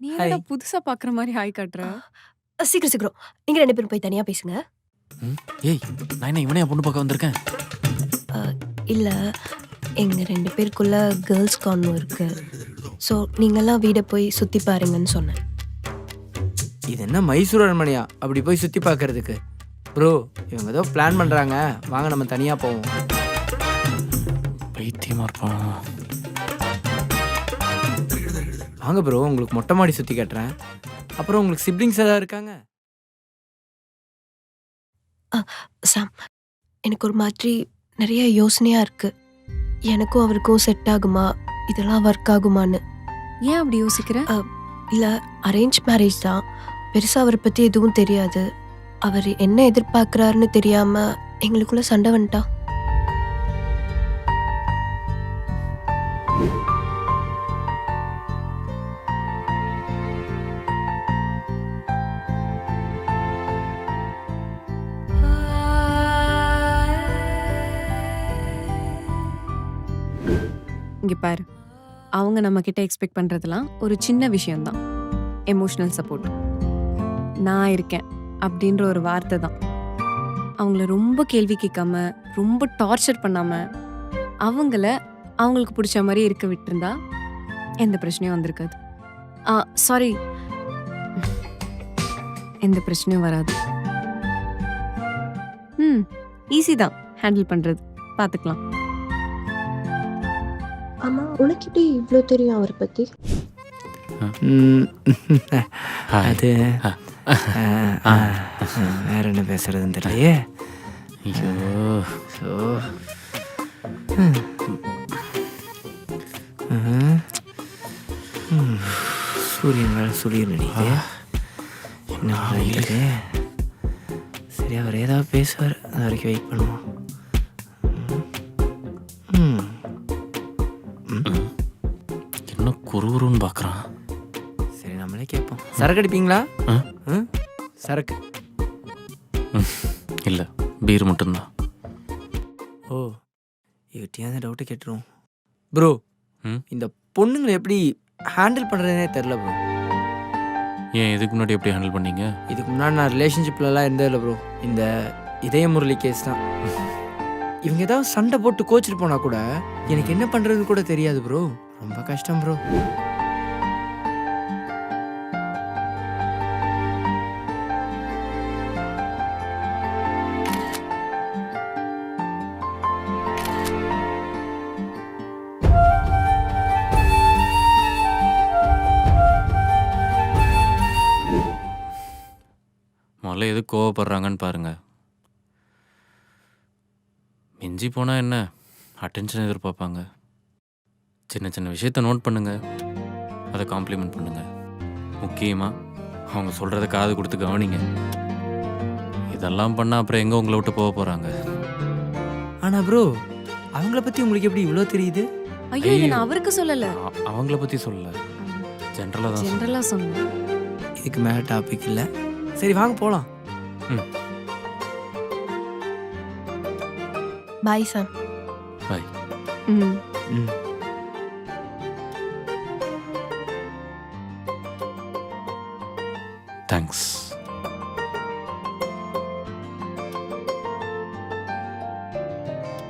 என்னடா Hi. புதுசா பாக்குற மாதிரி ஹாய் காட்டுற? சீக்கிரம் சீக்கிரம். நீங்க ரெண்டு பேரும் போய் தனியா பேசுங்க. ம், ஏய் நான் என்ன இவனையா பொண்ணு பார்க்க வந்திருக்கேன்? இல்ல. எங்க ரெண்டு பேருக்குள்ள கேர்ள்ஸ் கார்னும் இருக்கு. ஸோ நீங்கெல்லாம் வீடை போய் சுத்தி பாருங்கன்னு சொன்னேன். இது என்ன மைசூர் அரண்மனையா? அப்படி போய் சுற்றி பார்க்கறதுக்கு ப்ரோ இவங்க ஏதோ பிளான் பண்ணுறாங்க வாங்க நம்ம தனியாக போவோம். பைத்தியமா இருப்பான். வாங்க ப்ரோ உங்களுக்கு மொட்டை மாடி சுற்றி காட்டுறேன். அப்புறம் உங்களுக்கு சிப்ளிங்ஸ் ஏதாவது இருக்காங்க? சாம் எனக்கு ஒரு மாதிரி நிறைய யோசனையா இருக்கு. எனக்கும் அவருக்கும் செட் ஆகுமா? இதெல்லாம் ஒர்க் ஆகுமான்னு. ஏன் அப்படி யோசிக்கிற? இல்ல அரேஞ்ச் மேரேஜ் தான். பெருசா அவரை பத்தி எதுவும் தெரியாது. அவர் என்ன எதிர்பார்க்கறாருன்னு தெரியாம எங்களுக்குள்ள சண்டை வந்துட்டா. இங்கே பாரு. அவங்க நம்மக்கிட்ட எக்ஸ்பெக்ட் பண்ணுறதுலாம் ஒரு சின்ன விஷயம்தான். எமோஷ்னல் சப்போர்ட் நான் இருக்கேன் அப்படின்ற ஒரு வார்த்தை தான். அவங்கள ரொம்ப கேள்வி கேட்காம ரொம்ப டார்ச்சர் பண்ணாமல் அவங்கள அவங்களுக்கு பிடிச்ச மாதிரி இருக்க விட்டுருந்தா எந்த பிரச்சனையும் வந்திருக்காது. ஆ சாரி எந்த பிரச்சனையும் வராது. ம் ஈஸி தான். ஹேண்டில் பண்ணுறது பார்த்துக்கலாம் ஆமா உனக்கு எப்படி இவ்ளோ தெரியும் அவரை ஹாய். அது வேற என்ன பேசுறதுன்னு தெரியலையே? ஐயோ. ஸோ சூரியன் வேலை சூரியன் அடிக்குது. என்ன சரி அவர் ஏதாவது பேசுவார். அது வரைக்கும் வெயிட் பண்ணுவோம். குறுகுறுன்னு பார்க்குறான் சரி நம்மளே கேட்போம். சரக்கு அடிப்பீங்களா? ம்? சரக்கு. இல்லை பீர் மட்டும்தான். ஓ அந்த டவுட்டை கேட்டுருவோம். ப்ரோ? இந்த பொண்ணுங்களை எப்படி ஹேண்டில் பண்ணுறதுனே தெரில ப்ரோ ஏன் இதுக்கு முன்னாடி எப்படி ஹேண்டில் பண்ணீங்க? இதுக்கு முன்னாடி நான் ரிலேஷன்ஷிப்லலாம் இருந்ததில்ல ப்ரோ இந்த இதய முரளி கேஸ் தான். இவங்க ஏதாவது சண்டை போட்டு கோச்சிட்டு போனா கூட எனக்கு என்ன பண்ணுறதுன்னு கூட தெரியாது ப்ரோ ரொம்ப கஷ்டம் ப்ரோ முதல்ல எது கோவப்படுறாங்கன்னு பாருங்க. மிஞ்சி போனால் என்ன? அட்டென்ஷன் எதிர்பார்ப்பாங்க. சின்ன சின்ன விஷயத்த நோட் பண்ணுங்க. அதை காம்ப்ளிமெண்ட் பண்ணுங்க. முக்கியமாக அவங்க சொல்கிறத காது கொடுத்து கவனிங்க. இதெல்லாம் பண்ணால் அப்புறம் எங்கே உங்களை விட்டு போக போகிறாங்க ஆனால் ப்ரோ அவங்கள பற்றி உங்களுக்கு எப்படி இவ்வளோ தெரியுது? ஐயோ இதை. நான் அவருக்கு சொல்லல. அவங்கள பற்றி சொல்லல. ஜென்ரலாக தான் சொல்றேன். ஜென்ரலா சொன்னேன். இதுக்கு மேலே டாபிக் இல்லை. சரி வாங்க போகலாம் Bye, Sam. Bye. Mm. Mm. Thanks.